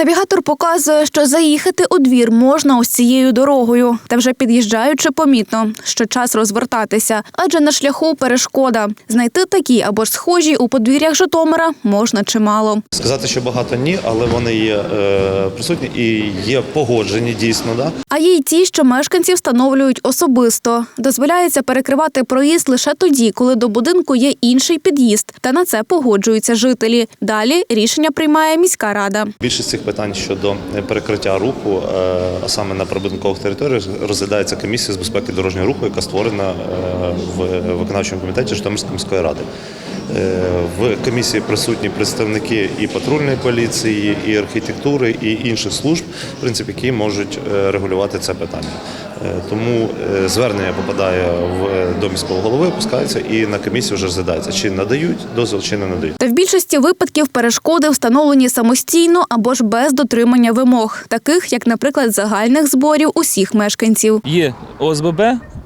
Навігатор показує, що заїхати у двір можна ось цією дорогою, та вже під'їжджаючи, помітно, що час розвертатися, адже на шляху перешкода. Знайти такі або ж схожі у подвір'ях Житомира можна чимало. Сказати, що багато ні, але вони є е, присутні і є погоджені дійсно. Да? А є й ті, що мешканці встановлюють особисто. Дозволяється перекривати проїзд лише тоді, коли до будинку є інший під'їзд, та на це погоджуються жителі. Далі рішення приймає міська рада. Більшість цих питань щодо перекриття руху, е, а саме на прибудинкових територіях, розглядається комісія з безпеки дорожнього руху, яка створена е, в виконавчому комітеті Житомирської міської ради. Е, В комісії присутні представники і патрульної поліції, і архітектури, і інших служб, в принципі, які можуть е, регулювати це питання. Е, Тому е, звернення попадає в до міського голови, опускається і на комісію вже розглядається, чи надають дозвіл, чи не надають. Та в більшості випадків перешкоди встановлені самостійно або ж без дотримання вимог, таких як, наприклад, загальних зборів усіх мешканців. Є ОСББ,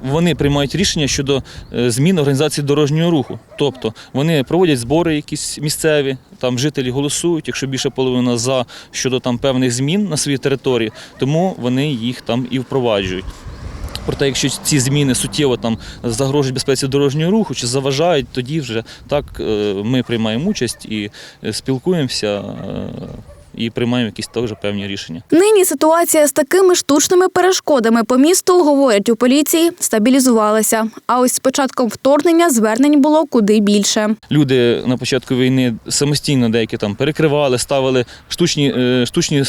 вони приймають рішення щодо е, змін організації дорожнього руху. Тобто вони проводять збори якісь місцеві, там жителі голосують, якщо більше половина за щодо там певних змін на своїй території, тому вони їх там і впроваджують. Проте, якщо ці зміни суттєво там загрожують безпеці дорожнього руху чи заважають, тоді вже так е, ми приймаємо участь і е, спілкуємося е, і приймаємо якісь теж певні рішення. Нині ситуація з такими штучними перешкодами по місту, говорять у поліції, стабілізувалася. А ось з початком вторгнення звернень було куди більше. Люди на початку війни самостійно деякі там перекривали, ставили штучні, штучні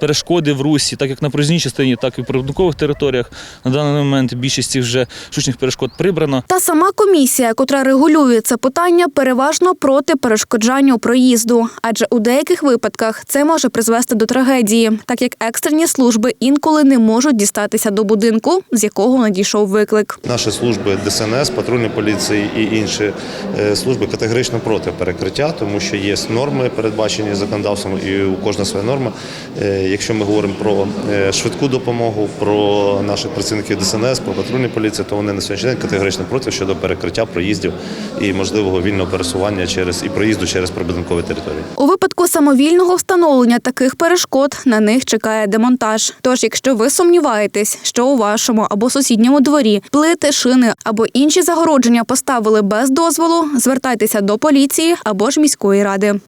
перешкоди в русі, так як на проїзній частині, так і в прибудинкових територіях. На даний момент більшість цих вже штучних перешкод прибрано. Та сама комісія, котра регулює це питання, переважно проти перешкоджанню проїзду, адже у деяких випадках це може призвести до трагедії, так як екстрені служби інколи не можуть дістатися до будинку, з якого надійшов виклик. Наші служби ДСНС, патрульної поліції і інші е, служби категорично проти перекриття, тому що є норми, передбачені законодавством, і у кожна своя норма. Якщо ми говоримо про е, швидку допомогу, про наших працівників ДСНС, про патрульну поліцію, то вони на сьогоднішній день категорично проти щодо перекриття проїздів і можливого вільного пересування через і проїзду через прибудинкові території. У випадку самовільного встановлення таких перешкод на них чекає демонтаж. Тож, якщо ви сумніваєтесь, що у вашому або сусідньому дворі плити, шини або інші загородження поставили без дозволу, звертайтеся до поліції або ж міської ради.